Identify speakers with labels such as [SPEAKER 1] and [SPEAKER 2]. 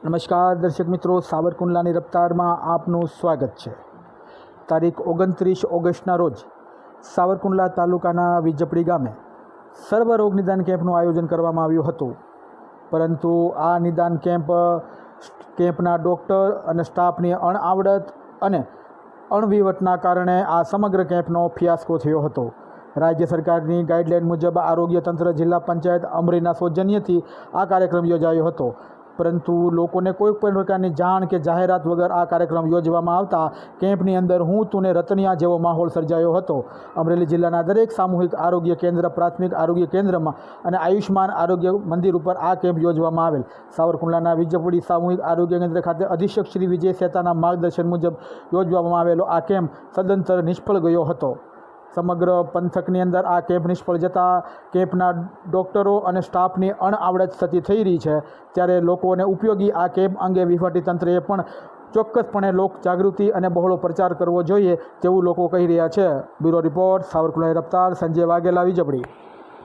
[SPEAKER 1] નમસ્કાર દર્શક મિત્રો, સાવરકુંડલાની રફતારમાં આપનું સ્વાગત છે. તારીખ ઓગણત્રીસ ઓગસ્ટના રોજ સાવરકુંડલા તાલુકાના વિજપડી ગામે સર્વ રોગ નિદાન કેમ્પનું આયોજન કરવામાં આવ્યું હતું. પરંતુ આ નિદાન કેમ્પ, કેમ્પના ડૉક્ટર અને સ્ટાફની અણઆવડત અને અણવિવટના કારણે આ સમગ્ર કેમ્પનો ફિયાસ્કો થયો હતો. રાજ્ય સરકારની ગાઈડલાઇન મુજબ આરોગ્ય તંત્ર જિલ્લા પંચાયત અમરીના સૌજન્યથી આ કાર્યક્રમ યોજાયો હતો. પરંતુ લોકોને કોઈ પણ પ્રકારની જાણ કે જાહેરાત વગર આ કાર્યક્રમ યોજવામાં આવતા કેમ્પની અંદર હું તુને રતનિયા જેવો માહોલ સર્જાયો હતો. અમરેલી જિલ્લાના દરેક સામૂહિક આરોગ્ય કેન્દ્ર, પ્રાથમિક આરોગ્ય કેન્દ્રમાં અને આયુષ્માન આરોગ્ય મંદિર ઉપર આ કેમ્પ યોજવામાં આવેલ. સાવરકુંડલાના વિજયપુરી સામૂહિક આરોગ્ય કેન્દ્ર ખાતે અધિક્ષક શ્રી વિજય સેતાના માર્ગદર્શન મુજબ યોજવામાં આવેલો આ કેમ્પ સદંતર નિષ્ફળ ગયો હતો. સમગ્ર પંથકની અંદર આ કેમ્પ નિષ્ફળ જતાં કેમ્પના ડૉક્ટરો અને સ્ટાફની અણઆવડત થતી થઈ રહી છે. ત્યારે લોકોને ઉપયોગી આ કેમ્પ અંગે વહીવટીતંત્રએ પણ ચોક્કસપણે લોક જાગૃતિ અને બહોળો પ્રચાર કરવો જોઈએ તેવું લોકો કહી રહ્યા છે. બ્યુરો રિપોર્ટ સાવરકુલાઈ રફતાર સંજય વાઘેલા વિજપડી